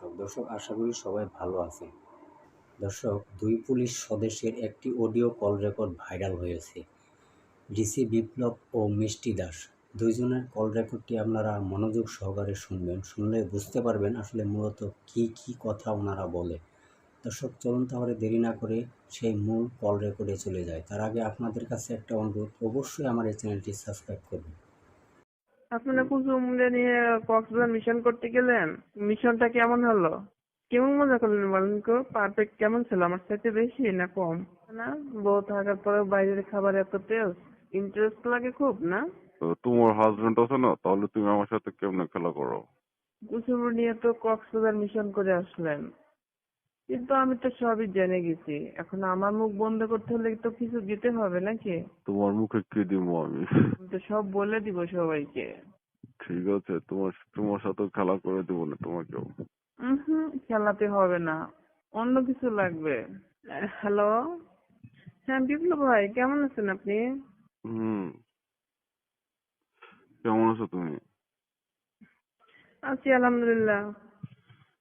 দর্শক দর্শক, আশা করি সবাই ভালো আছে দর্শক, দুই পুলিশ সদস্যের একটি অডিও কল রেকর্ড ভাইরাল হয়েছে। ডিসি বিপ্লব ও মিষ্টি দাস, দুইজনের কল রেকর্ডটি আপনারা মনোযোগ সহকারে শুনবেন। শুনলে বুঝতে পারবেন আসলে মূলত কি কি কথা ওনারা বলে। দর্শক, চলুন তাহলে দেরি না করে সেই মূল কল রেকর্ডে চলে যায় তার আগে আপনাদের কাছে একটা অনুরোধ, অবশ্যই আমার এই চ্যানেলটি সাবস্ক্রাইব করবেন। আপনারা কুসুমরে নিয়ে কক্সবাজার মিশন করতে গেলেন? মিশনটা কেমন হলো? কেমন মজা করলেন বলেন তো? পারফেক্ট কেমন ছিল? আমার সাথে বেশি না কম? না? বউ থাকার পরে বাইরের খাবার এত টেস্ট ইন্টারেস্ট লাগে খুব না? তো তোমার হাজবেন্ড আছে না? তাহলে তুমি আমার সাথে কেমনে খেলা করো? কুসুম নিয়ে তো কক্সবাজার মিশন করে আসলেন। কিন্তু আমি তো সবই জেনে গেছি। এখন আমার মুখ বন্ধ করতে হলে তো কিছু দিতে হবে নাকি? তোমার মুখে কি দিব আমি? আমি তো সব বলে দিব সবাইকে। ঠিক আছে তোমার তোমার সাথে খেলা করে দিব না তোমাকেও। হুম খেলাতে হবে না। অন্য কিছু লাগবে। হ্যালো? হ্যাঁ বিপ্লব ভাই কেমন আছেন আপনি? হুম। কেমন আছো তুমি? আছি আলহামদুলিল্লাহ।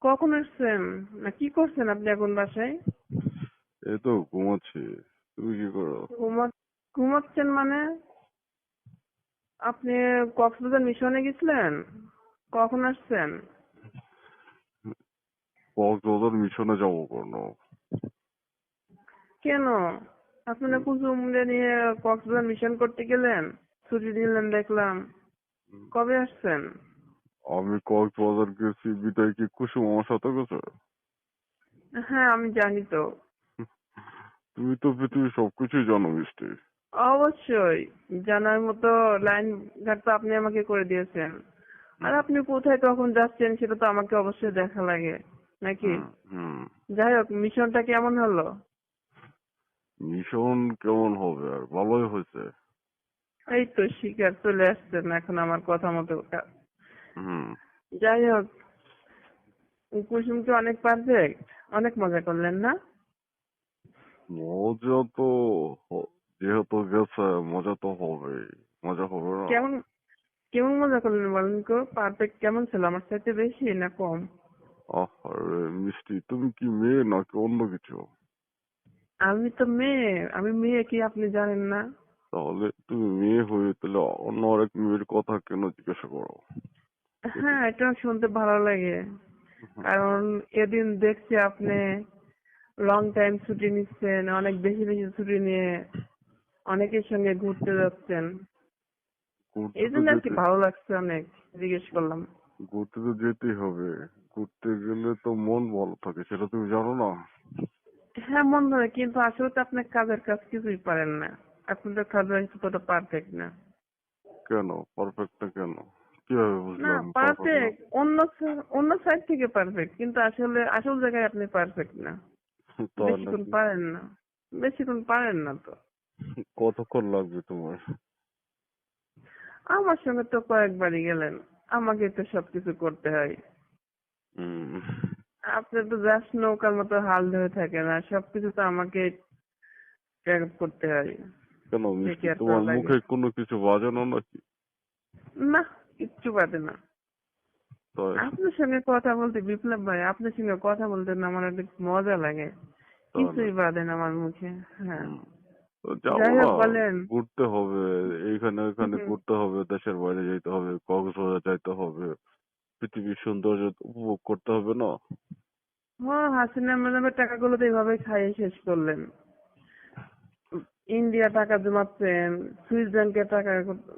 কখন আসছেন? না কি করছেন আপনি এখন বাসায়? এই তো ঘুমাচ্ছি। তুমি কি করো? ঘুমা- ঘুমাচ্ছেন মানে? আপনি কক্সবাজার মিশনে গেছিলেন? কখন আসছেন? কক্সবাজার মিশনে যাব কোনো? কেন? আপনারা কুসুমরে নিয়ে কক্সবাজার মিশন করতে গেলেন? ছুটি দিলেন দেখলাম। কবে আসছেন? আমি কক্সবাজার গেছি বিদায় কি কুসুম আমার সাথে গেছে? হ্যাঁ আমি জানি তো। তুমি তো পৃথিবীর সবকিছুই জানো মিষ্টি। অবশ্যই। জানার মতো লাইন ঘাট তো আপনি আমাকে করে দিয়েছেন। আর আপনি কোথায় কখন যাচ্ছেন সেটা তো আমাকে অবশ্যই দেখা লাগে নাকি? যাই হোক মিশনটা কেমন হলো? মিশন কেমন হবে আর? ভালোই হয়েছে। এই তো শিকার চলে আসছেন এখন আমার কথা মতো যাই হোক কুসুম কি অনেক পারফেক্ট অনেক মজা করলেন না? মজা তো যেহেতু গেছে মজা তো হবে মজা হবে না? কেমন কেমন মজা করলেন বলেন তো? পারফেক্ট কেমন ছিল? আমার সাথে বেশি না কম? আরে মিষ্টি তুমি কি মেয়ে নাকি অন্য কিছু? আমি তো মেয়ে। আমি মেয়ে কি আপনি জানেন না? তাহলে তুমি মেয়ে হয়ে তাহলে অন্য আরেক মেয়ের কথা কেন জিজ্ঞাসা করো? হ্যাঁ এটা শুনতে ভালো লাগে। কারণ এদিন দেখছি আপনি লং টাইম ছুটি নিচ্ছেন অনেক বেশি বেশি ছুটি নিয়ে অনেকের সঙ্গে ঘুরতে যাচ্ছেন। এই জন্য আর কি ভালো লাগছে অনেক জিজ্ঞেস করলাম। ঘুরতে তো যেতেই হবে। ঘুরতে গেলে তো মন ভালো থাকে সেটা তুমি জানো না? হ্যাঁ মন ধরে কিন্তু আসলে তো আপনি কাজের কাজ কিছুই পারেন না। আপনি তো কাজের ততটা পারফেক্ট না। কেন? পারফেক্ট কেন? কীভাবে বুঝলাম পারফেক্ট অন্য অন্য সাইড থেকে পারফেক্ট কিন্তু আসলে আসল জায়গায় আপনি পারফেক্ট না। বেশিক্ষণ পারেন না। বেশিক্ষণ পারেন না তো। কতক্ষণ লাগবে তোমার? আমার সঙ্গে তো কয়েকবারই গেলেন। আমাকে তো সবকিছু করতে হয়। হুম আপনি তো জাস্ট নৌকার মতো হাল ধরে থাকেন আর সবকিছু তো আমাকে করতে হয়। কেন তোমার মুখে কোনো কিছু বাজানো নাকি? না কিচ্ছু বাদে না। আপনার সঙ্গে কথা বলতে বিপ্লব ভাই আপনার সঙ্গে কথা বলতে না আমার অনেক মজা লাগে। কিছুই বাদে না আমার মুখে হ্যাঁ। ঘুরতে হবে এইখানে ওখানে হুম। ঘুরতে হবে দেশের বাইরে যেতে হবে কক্সবাজার যাইতে হবে পৃথিবীর সৌন্দর্য উপভোগ করতে হবে না? হ্যাঁ হাসিনা ম্যাডামের টাকাগুলো তো এইভাবে খাইয়ে শেষ করলেন। ইন্ডিয়া টাকা জমাচ্ছেন ব্যাংকে টাকা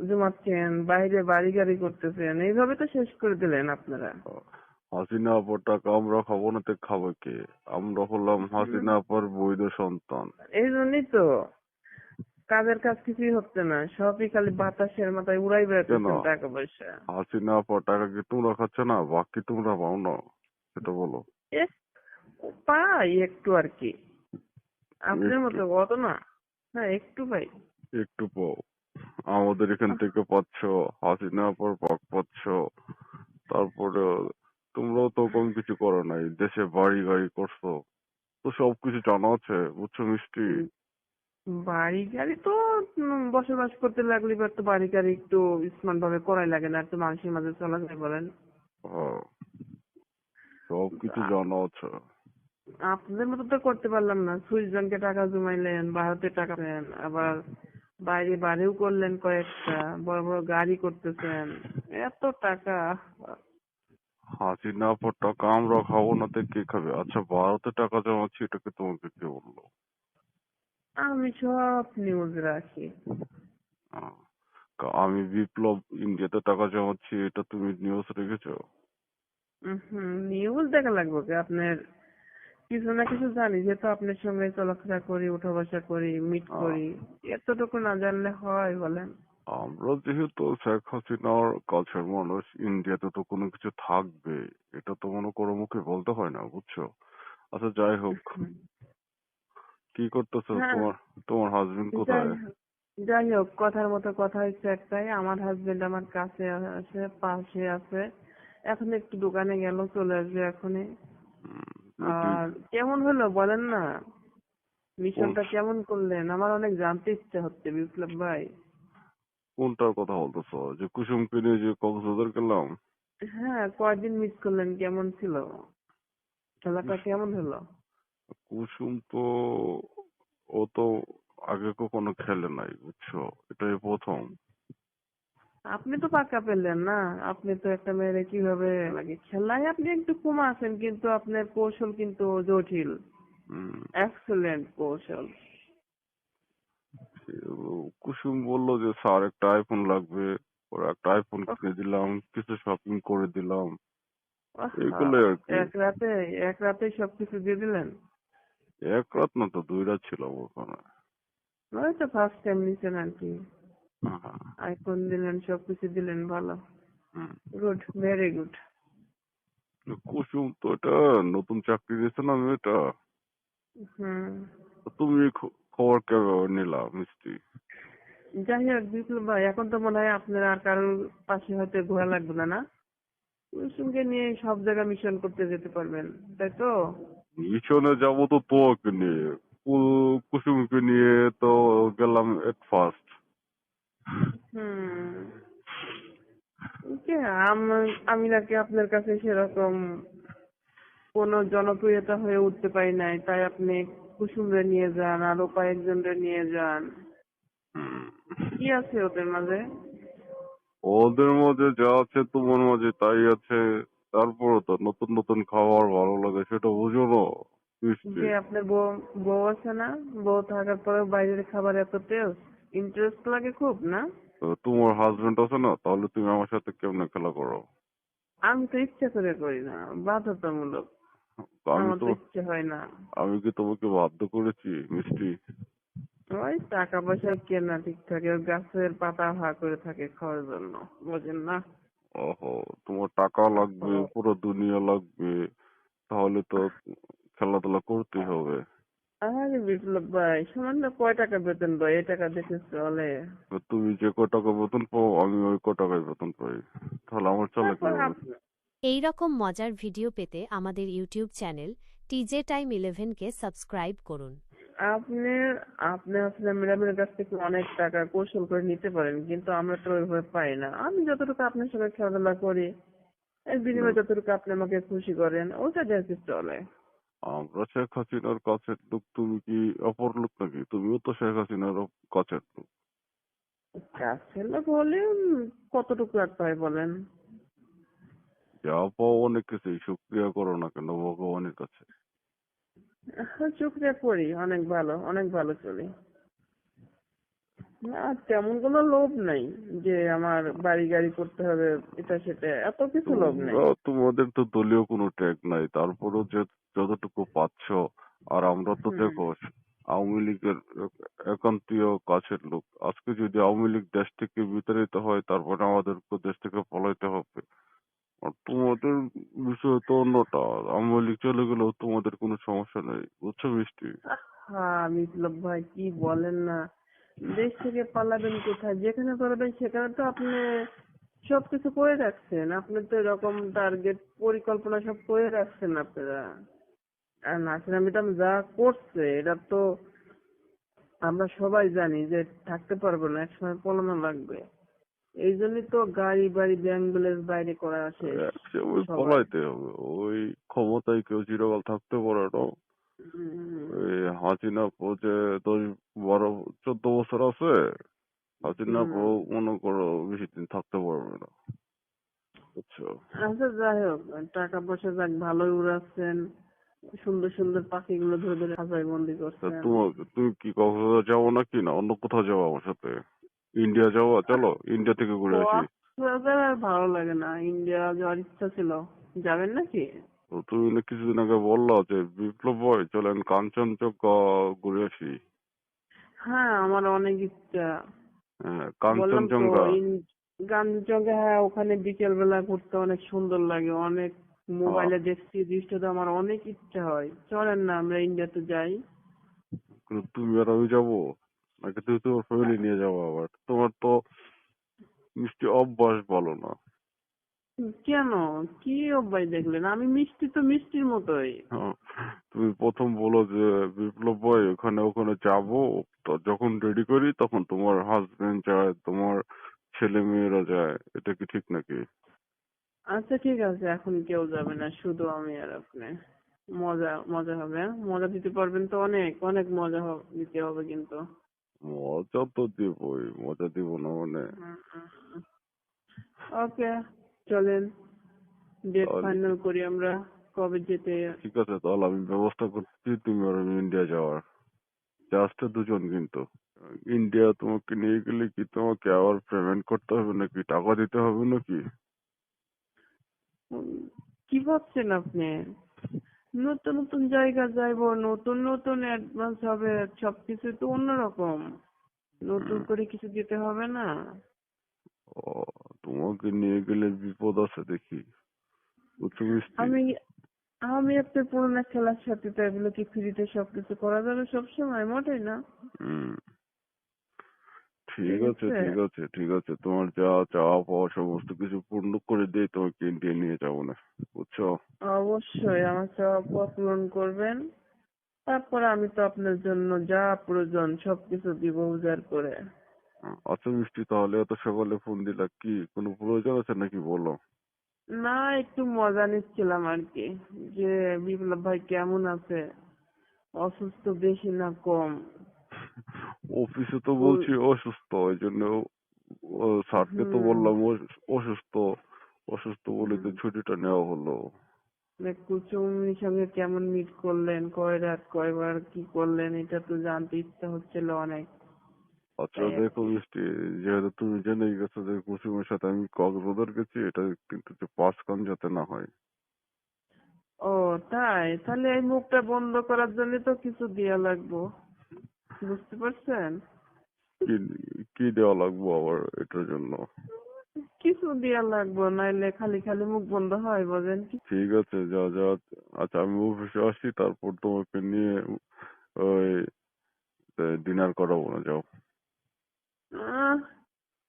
জমাচ্ছেন বাইরে বাড়ি গাড়ি করতেছেন এইভাবে তো শেষ করে দিলেন আপনারা। হাসিনা আপার টাকা আমরা খাব না তো খাবে কে? আমরা হলাম হাসিনা আপার বৈধ সন্তান। এই জন্যই তো। কাজের কাজ কিছুই হচ্ছে না সবই খালি বাতাসের মাথায় উড়াই বেড়াতেছেন কেন? টাকা পয়সা। হাসিনা আপার টাকা কি তোমরা খাচ্ছ না? বাকি তোমরা পাও না সেটা বলো। পাই একটু আর কি। আপনার। মতো অত না? হ্যাঁ একটু পাই একটু পাও। আমাদের এখান থেকে পাচ্ছ হাসিনা আপার পাক পাচ্ছ তারপরে তোমরাও তো কম কিছু করো নাই দেশে বাড়ি গাড়ি করছ। তো সবকিছু জানা আছে বুঝছ মিষ্টি? বাড়ি গাড়ি তো বসবাস করতে লাগলে এবার তো বাড়ি গাড়ি একটু স্মার্ট ভাবে করাই লাগে না একটু মানুষের মাঝে চলা যায় বলেন। সবকিছু জানা আছে। আপনাদের মতো তো করতে পারলাম না। সুইস ব্যাংকে টাকা জমাইলেন ভারতে টাকা পেন আবার বাইরে বাড়িও করলেন কয়েকটা বড় বড় গাড়ি করতেছেন। এত টাকা। হাসিনা পর টাকা আমরা খাব না তো কে খাবে? আচ্ছা ভারতে টাকা জমাচ্ছি এটাকে তোমাকে কে বলল? আমি সব নিউজ রাখি। আমি বিপ্লব ইন্ডিয়াতে টাকা জমাচ্ছি এটা তুমি নিউজ রেখেছো? নিউজ দেখা লাগবে কি আপনার কিছু না কিছু জানি যেহেতু আপনার সঙ্গে চলাফেরা করি উঠা বসা করি মিট করি এতটুকু না জানলে হয় বলেন। আমরা যেহেতু শেখ হাসিনার কাছের মানুষ ইন্ডিয়াতে তো কোনো কিছু থাকবে এটা তো মনে করো মুখে বলতে হয় না বুঝছ? আচ্ছা যাই হোক। কি করতেছো? হ্যাঁ। তোমার তোমার হাজবেন্ড কোথায়? যাই হোক- কথার মতো কথা হচ্ছে একটাই আমার হাজবেন্ড আমার কাছে আছে পাশে আছে এখন একটু দোকানে গেল চলে আসবে এখনই। আর কেমন হলো বলেন না? মিশনটা কেমন করলেন? আমার অনেক জানতে ইচ্ছে হচ্ছে বিপ্লব ভাই। কোনটার কথা বলতেছো? যে কুসুমকে নিয়ে যে কক্সবাজার গেলাম? হ্যাঁ কয়দিন মিস করলেন? কেমন ছিল? খেলাটা কেমন হলো? কুসুম তো ও তো আগে কখনো খেলে নাই বুঝছ? এটাই প্রথম। আপনি তো পাক্কা পেলেন না। আপনি তো একটা মেয়েরে কীভাবে লাগে খেলায় আপনি একটু কম আছেন কিন্তু আপনার কৌশল কিন্তু জটিল। এক্সেলেন্ট কৌশল। কুসুম বলল যে স্যার একটা আইফোন লাগবে। ওর একটা আইফোন কিনে দিলাম কিছু শপিং করে দিলাম। আর কি। এক রাতে এক রাতে সবকিছু দিয়ে দিলেন? এক রাত না তো দুই রাত ছিলাম ওখানে। ওই তো ফার্স্ট টাইম নিছেন আর কি। হ্যাঁ, আইফোন দিলেন সবকিছু দিলেন ভালো। গুড ভেরি গুড কুসুম তো এটা নতুন চাকরি দিয়েছে না মেয়েটা? হুম। তুমি খবর কেমন নিলা মিষ্টি? যাই হোক বিপ্লব ভাই এখন তো মনে হয় আপনার আর কারোর পাশে হয়তো ঘোরা লাগবে না না? কুসুমকে নিয়ে সব জায়গায় মিশন করতে যেতে পারবেন তাই তো? মিশনে যাব তো তোমাকে নিয়ে। কু- কুসুমকে নিয়ে তো গেলাম এট ফার্স্ট হুম। আম- আমি নাকি আপনার কাছে সেরকম কোনো জনপ্রিয়তা হয়ে উঠতে পারি নাই তাই আপনি কুসুমরে নিয়ে যান আরও কয়েকজনরে নিয়ে যান। কি আছে ওদের মাঝে? ওদের মাঝে যা আছে তোমার মাঝে তাই আছে তারপরে তো নতুন নতুন খাবার ভালো লাগে সেটা বুঝো না। যে আপনার বউ বউ আছে না বউ থাকার পরেও বাইরের খাবার এত টেস্ট। ইন্টারেস্ট লাগে খুব না? তো তোমার হাজবেন্ড আছে না তাহলে তুমি আমার সাথে কেমনে খেলা করো? আমি তো ইচ্ছা করে করি না বাধ্যতামূলক। আমি আমার তো ইচ্ছে হয় না। আমি কি তোমাকে বাধ্য করেছি মিষ্টি? ওই টাকা পয়সা কেনা ঠিক থাকে গাছের পাতা হা করে থাকে খাওয়ার জন্য বোঝেন না? ওহো তোমার টাকা লাগবে পুরো দুনিয়া লাগবে তাহলে তো খেলাধুলা করতেই হবে। আরে বিপ্লব ভাই সামান্য কয় টাকা বেতন ভাই? এই টাকা দেখে চলে। তো তুমি যে ক টাকা বেতন পাও আমি ওই ক টাকায় বেতন পাই। তাহলে আমার চলে এই রকম মজার ভিডিও পেতে আমাদের YouTube channel TJ time eleven কে সাবস্ক্রাইব করুন। আপনি আপনি আসলে ম্যাডামের কাছ থেকে অনেক টাকা কৌশল করে নিতে পারেন কিন্তু আমরা তো ওইভাবে পাই না। আমি যতটুকু আপনার সঙ্গে খেলাধুলা করি এর বিনিময়ে যতটুকু আপনি আমাকে খুশি করেন ওটা দেখে চলে। আমরা শেখ হাসিনার কাছের লোক তুমি কি অপর লোক নাকি? তুমিও তো শেখ হাসিনার কাছের লোক। কাছের লোক হলে কতটুকু আর পাই বলেন? যা পাও অনেক কিছুই শুক্রিয়া করো না কেন ভগবানের কাছে? শুক্রিয়া করি অনেক ভালো অনেক ভালো চলি। না তেমন কোনো লোভ নাই যে আমার বাড়ি গাড়ি করতে হবে এটা সেটা এত কিছু লোভ নাই। তোমাদের তো দলীয় কোনো ট্যাগ নাই তারপরেও যে যতটুকু পাচ্ছ আর আমরা তো দেখো আওয়ামী লীগের এক- একান্তীয় কাছের লোক আজকে যদি আওয়ামী লীগ দেশ থেকে বিতাড়িত হয় তারপরে আমাদেরকে দেশ থেকে পলাইতে হবে। আর তোমাদের বিষয় তো অন্যটা আওয়ামী লীগ চলে গেলেও তোমাদের কোনো সমস্যা নেই বুঝছ মিষ্টি? হ্যাঁ বিপ্লব ভাই কি বলেন না। দেশ থেকে পালাবেন কোথায়? যেখানে পালাবেন সেখানে তো আপনি সবকিছু করে রাখছেন। আপনি তো এরকম টার্গেট পরিকল্পনা সব করে রাখছেন আপনারা। আর নাসিনা ম্যাডাম যা করছে এটা তো আমরা সবাই জানি যে থাকতে পারব না একসময় পলানো লাগবে। এই জন্যই তো গাড়ি বাড়ি ব্যাংক ব্যালেন্স বাইরে করা আছে ওই পলাইতে হবে। ওই ক্ষমতায় কেউ চিরকাল থাকতে পারে না। হাসিনা পৌঁছে দশ বারো চোদ্দ বছর আছে। হাসিনা। পো মনে করো বেশি দিন থাকতে পারবে না। বুঝছ? আচ্ছা যাই হোক টাকা পয়সা যাক ভালোই উড়াচ্ছেন। সুন্দর সুন্দর পাখিগুলো ধরে ধরে খাঁচায় বন্দি করছেন। তোমার তুমি কি কক্সবাজার যাব নাকি না? অন্য কোথাও যাব আমার সাথে? ইন্ডিয়া যাব? চলো ইন্ডিয়া থেকে ঘুরে আসি। ভালো লাগে না। ইন্ডিয়া যাওয়ার ইচ্ছা ছিল। যাবেন নাকি? তো তুমি না কিছুদিন আগে বলল যে বিপ্লব ভাই চলেন কাঞ্চনজঙ্ঘা ঘুরে আসি। হ্যাঁ আমার অনেক ইচ্ছা। হ্যাঁ তো কাঞ্চনজঙ্ঘা। হ্যাঁ ওখানে বিকেল বেলা ঘুরতে অনেক সুন্দর লাগে। অনেক মোবাইলে দেখছি দৃশ্যটা আমার অনেক ইচ্ছা হয়। চলেন না আমরা ইন্ডিয়াতে যাই। তুমি আর আমি যাব? নাকি তুমি তোমার ফ্যামিলি নিয়ে যাব আবার? তোমার তো মিষ্টি অভ্যাস ভালো না। কেন? কি অভ্যাস দেখলেন আমি মিষ্টি তো মিষ্টির মতোই। তুমি প্রথম বলো যে বিপ্লব ভাই ওখানে ওখানে যাব তো যখন রেডি করি তখন তোমার হাজবেন্ড যায় তোমার ছেলে মেয়েরা যায়। এটা কি ঠিক নাকি? আচ্ছা ঠিক আছে এখন কেউ যাবে না শুধু আমি আর আপনি। মজা মজা হবে হ্যাঁ? মজা দিতে পারবেন তো অনেক অনেক মজা হবে দিতে হবে কিন্তু। মজা তো দিবই মজা দিব না মানে। ওকে। চলেন ডেট ফাইনাল করি আমরা কবে যেতে। ঠিক আছে তাহলে আমি ব্যবস্থা করছি তুমি আর আমি ইন্ডিয়া যাওয়ার। জাস্ট দুজন কিন্তু। ইন্ডিয়া তোমাকে নিয়ে গেলে কি তোমাকে আবার পেমেন্ট করতে হবে নাকি? টাকা দিতে হবে নাকি? কি ভাবছেন আপনি? নতুন নতুন জায়গা যাইবো নতুন নতুন অ্যাডভান্স হবে সবকিছু তো অন্যরকম। নতুন করে কিছু দিতে হবে না। ও তোমাকে নিয়ে গেলে বিপদ আছে দেখি। মিষ্টি? আমি আমি একটা পুরোনো খেলার সাথে তো এগুলো কি ফ্রিতে সবকিছু করা যাবে সবসময়? মোটেই না। ঠিক আছে। ঠিক আছে ঠিক আছে। তোমার যা চাওয়া পাওয়া সমস্ত কিছু পূর্ণ করে দিয়ে তোমাকে ইন্ডিয়া নিয়ে যাব না। বুঝছ? অবশ্যই আমার চাওয়া পাওয়া পূরণ করবেন। তারপরে আমি তো আপনার জন্য যা প্রয়োজন সবকিছু দিব উজাড় করে। আচ্ছা মিষ্টি তাহলে এত সকালে ফোন দিলা। কি কোনো প্রয়োজন আছে নাকি বলো? না একটু মজা নিচ্ছিলাম আর কি। যে বিপ্লব ভাই কেমন আছে? অসুস্থ বেশি না কম? অফিসে তো বলছি অসুস্থ ওই জন্য স্যারকে তো। বললাম অসুস্থ। অসুস্থ বলে তো ছুটিটা নেওয়া হলো। কুচুমির সঙ্গে কেমন মিট করলেন? কয় রাত কয়বার কি করলেন? এটা তো জানতে ইচ্ছা হচ্ছিল অনেক। আর দেখো মিষ্টি যেহেতু তুমি জেনেই গেছো যে কুসুমের সাথে আমি কক্সবাজার গেছি এটা কিন্তু যে পাঁচ কান যাতে না হয়। ও তাই? তাহলে এই মুখটা বন্ধ করার জন্য তো কিছু দেয়া লাগবো। বুঝতে পারছেন? কি কি দেওয়া লাগবো আবার এটার জন্য? কিছু দেয়া লাগবো নাইলে খালি খালি মুখ বন্ধ হয় বোঝেন কি? ঠিক আছে যা যা আচ্ছা আমি অফিসে আসি তারপর তোমাকে নিয়ে ওই ডিনার করাবো না যাও।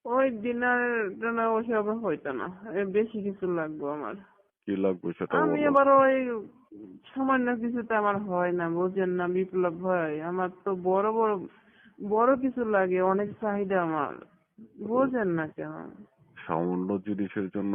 ওই ডিনার টিনার ওসব হইতো না। বেশি কিছু লাগবে আমার। কি লাগবে সেটা আমি আবার ওই সামান্য কিছুতে আমার হয় না বুঝেন না বিপ্লব ভাই আমার তো বড় বড় বড় কিছু লাগে অনেক চাহিদা আমার। বোঝেন না কেন। সামান্য জিনিসের জন্য